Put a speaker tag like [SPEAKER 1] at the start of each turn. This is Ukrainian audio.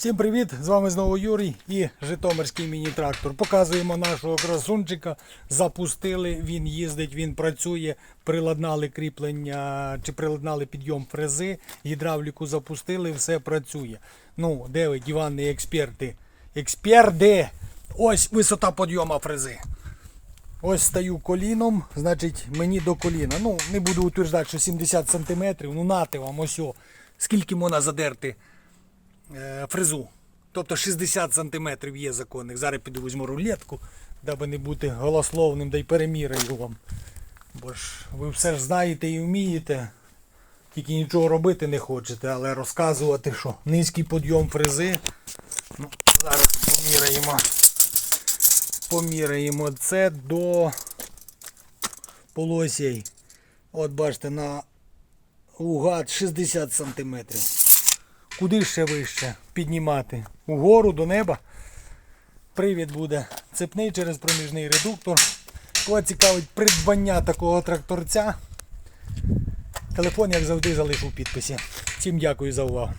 [SPEAKER 1] Всім привіт! З вами знову Юрій і Житомирський міні-трактор. Показуємо нашого красунчика. Запустили, він їздить, він працює, приладнали кріплення чи приладнали підйом фрези, гідравліку запустили, все працює. Ну, де ви, диванні експерти? Експерти! Ось висота підйома фрези. Ось стою коліном, значить мені до коліна. Ну, не буду утверждати, що 70 см, ну нате вам ось. о. Скільки можна задерти фрезу. Тобто 60 см є законних. Зараз піду візьму рулетку, даби не бути голословним, да й переміряю вам. Бо ж ви все ж знаєте і вмієте, тільки нічого робити не хочете, але розказувати, що низький підйом фрези. Ну, зараз поміряємо. Поміряємо це до полосей. От бачите, на угад 60 сантиметрів. Куди ще вище піднімати? Угору до неба. Привід буде цепний через проміжний редуктор. Кого цікавить придбання такого тракторця. Телефон, як завжди, залишу в підписі. Всім дякую за увагу.